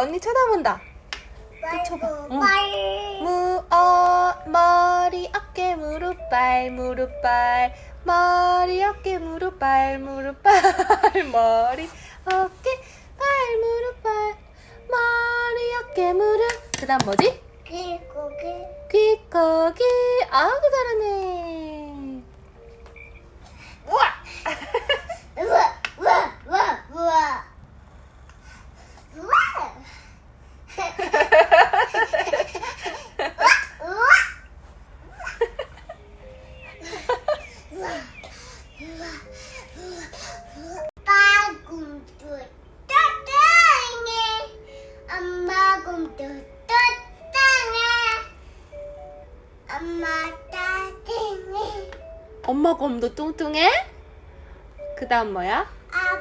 언니 쳐다본다. 쳐봐. 응. 빨리 무, 어, 머리, 어깨, 무릎, 발, 무릎, 발. 머리, 어깨, 무릎, 발, 무릎, 발. 머리, 어깨, 발, 무릎, 발. 머리, 어깨, 무릎. 그 다음 뭐지? 귀고기 귀거기. 아우, 잘하네. 따뜻해 엄마 따뜻해 엄마 곰도 뚱뚱해? 그 다음 뭐야? 아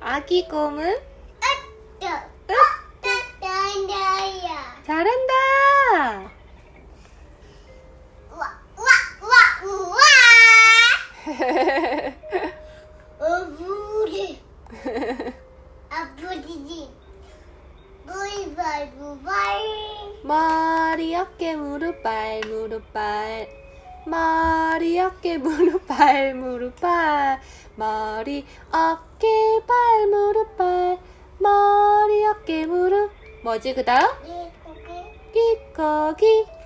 아기 곰은? 따 따뜻해야 잘한다! 우와 우와 우와 우와 어부리 아버지지 물발물발 머리, 어깨, 무릎, 발, 무릎, 발. 머리, 어깨, 무릎, 발, 무릎, 발. 머리, 어깨, 발, 무릎, 발. 머리, 어깨, 무릎. 뭐지, 그 다음? 이 고기 우와 우와